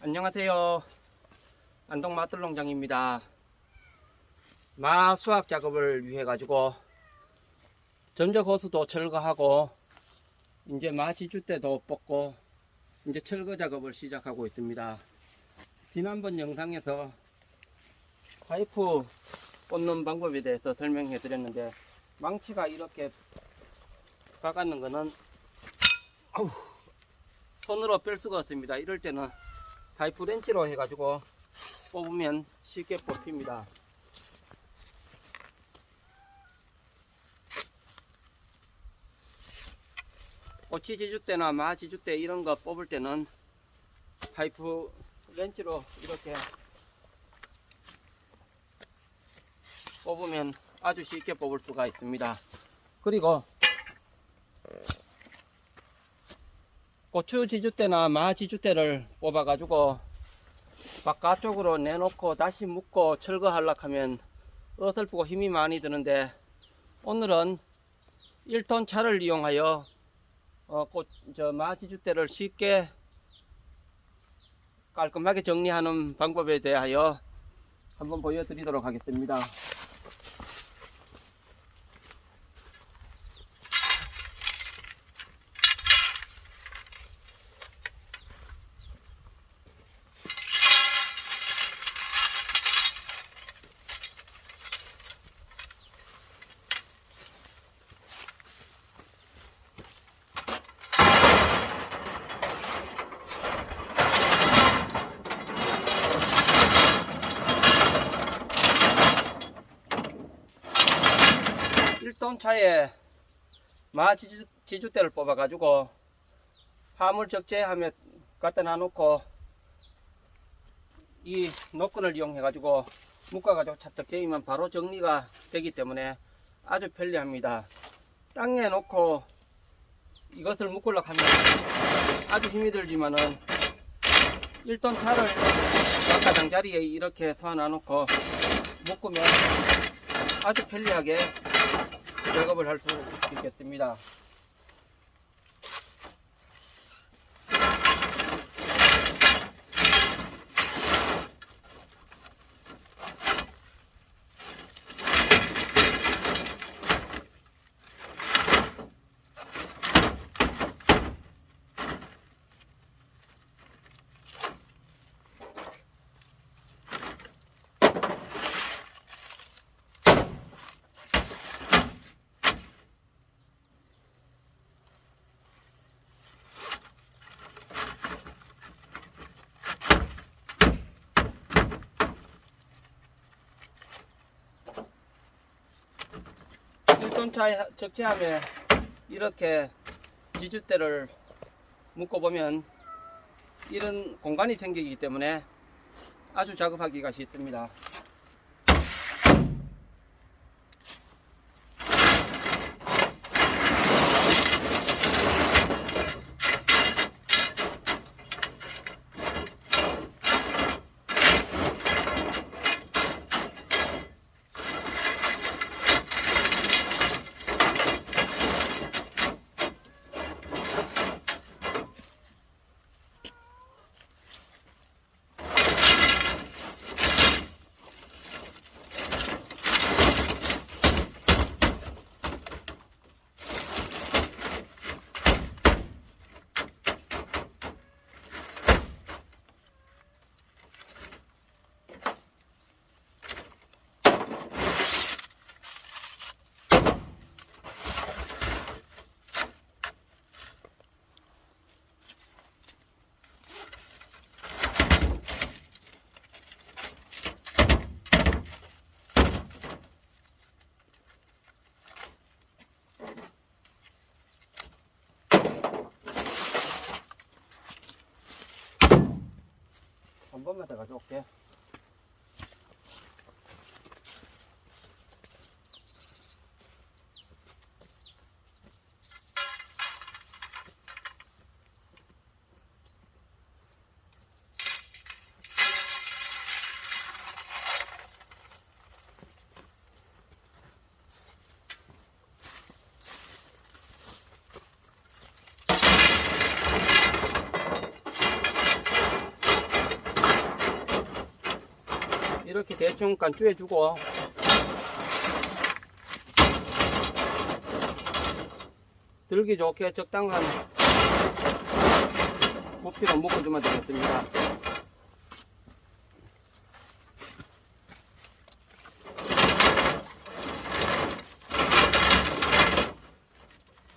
안녕하세요. 안동 마뜰농장입니다. 마 수확 작업을 위해 가지고 점적 호수도 철거하고 이제 마 지주 때도 뽑고 이제 철거 작업을 시작하고 있습니다. 지난번 영상에서 파이프 꽂는 방법에 대해서 설명해 드렸는데 망치가 이렇게 박았는 거는 손으로 뺄 수가 없습니다. 이럴 때는 파이프 렌치로 해가지고 뽑으면 쉽게 뽑힙니다. 꼬치 지주 때나 마 지주 때 이런 거 뽑을 때는 파이프 렌치로 이렇게 뽑으면 아주 쉽게 뽑을 수가 있습니다. 그리고 고추 지주대나 마 지주대를 뽑아가지고 바깥쪽으로 내놓고 다시 묶고 철거하려고 하면 어설프고 힘이 많이 드는데 오늘은 1톤 차를 이용하여 어, 꽃, 저, 마지주대를 쉽게 깔끔하게 정리하는 방법에 대하여 한번 보여드리도록 하겠습니다. 일톤 차에 마 지주, 지주대를 뽑아가지고 화물 적재함에 갖다 놔놓고 이 노끈을 이용해가지고 묶어가지고 차적재이면 바로 정리가 되기 때문에 아주 편리합니다. 땅에 놓고 이것을 묶으려고 하면 아주 힘이 들지만은 1톤 차를 각가장 자리에 이렇게 쏘아놔놓고 묶으면 아주 편리하게 작업을 할 수 있겠습니다. 톤차 적재함에 이렇게 지주대를 묶어보면 이런 공간이 생기기 때문에 아주 작업하기가 쉽습니다. 한 번만 더 가져올게. 이렇게 대충 간주해주고 들기 좋게 적당한 부피로 묶어주면 되겠습니다.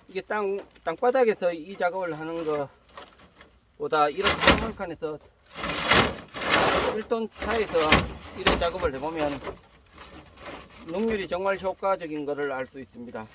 이게 땅, 땅바닥에서 이 작업을 하는 것보다 이런 화물칸에서 1톤 차에서 이런 작업을 해보면 능률이 정말 효과적인 것을 알 수 있습니다.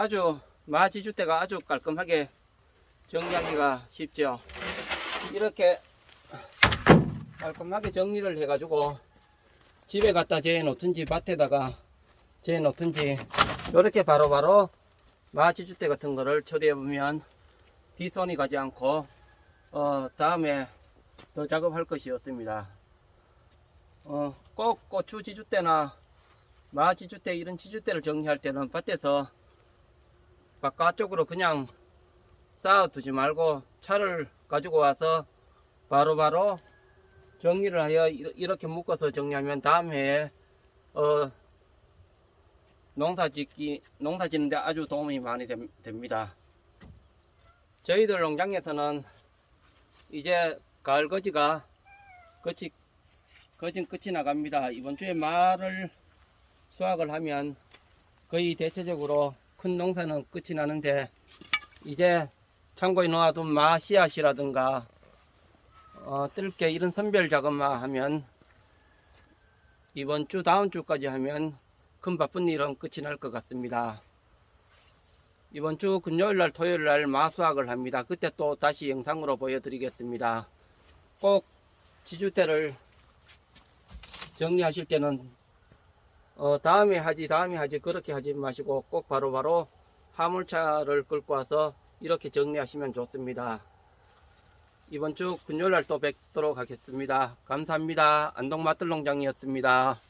아주 마지주대가 아주 깔끔하게 정리하기가 쉽죠. 이렇게 깔끔하게 정리를 해가지고 집에 갖다 재 놓든지 밭에다가 재 놓든지 이렇게 바로바로 마지주대 같은 거를 처리해 보면 뒷손이 가지 않고 어 다음에 더 작업할 것이 없습니다. 어, 꼭 고추 지주대나 마지주대 이런 지주대를 정리할 때는 밭에서 바깥쪽으로 그냥 쌓아 두지 말고 차를 가지고 와서 바로 바로 정리를 하여 이렇게 묶어서 정리하면 다음 해에 어, 농사 짓기 농사 짓는데 아주 도움이 많이 됨- 됩니다. 저희들 농장에서는 이제 가을 거지가 끝이 거진 끝이 나갑니다. 이번 주에 말을 수확을 하면 거의 대체적으로 큰 농사는 끝이 나는데 이제 창고에 놓아둔 마 씨앗이라든가 어, 뜰게 이런 선별 작업만 하면 이번 주 다음 주까지 하면 큰 바쁜 일은 끝이 날 것 같습니다. 이번 주 금요일 날 토요일 날 마수학을 합니다. 그때 또 다시 영상으로 보여드리겠습니다. 꼭 지주대를 정리하실 때는 어, 다음에 하지 다음에 하지 그렇게 하지 마시고 꼭 바로 바로 화물차를 끌고 와서 이렇게 정리하시면 좋습니다. 이번 주 금요일 날 또 뵙도록 하겠습니다. 감사합니다. 안동 마뜰농장이었습니다.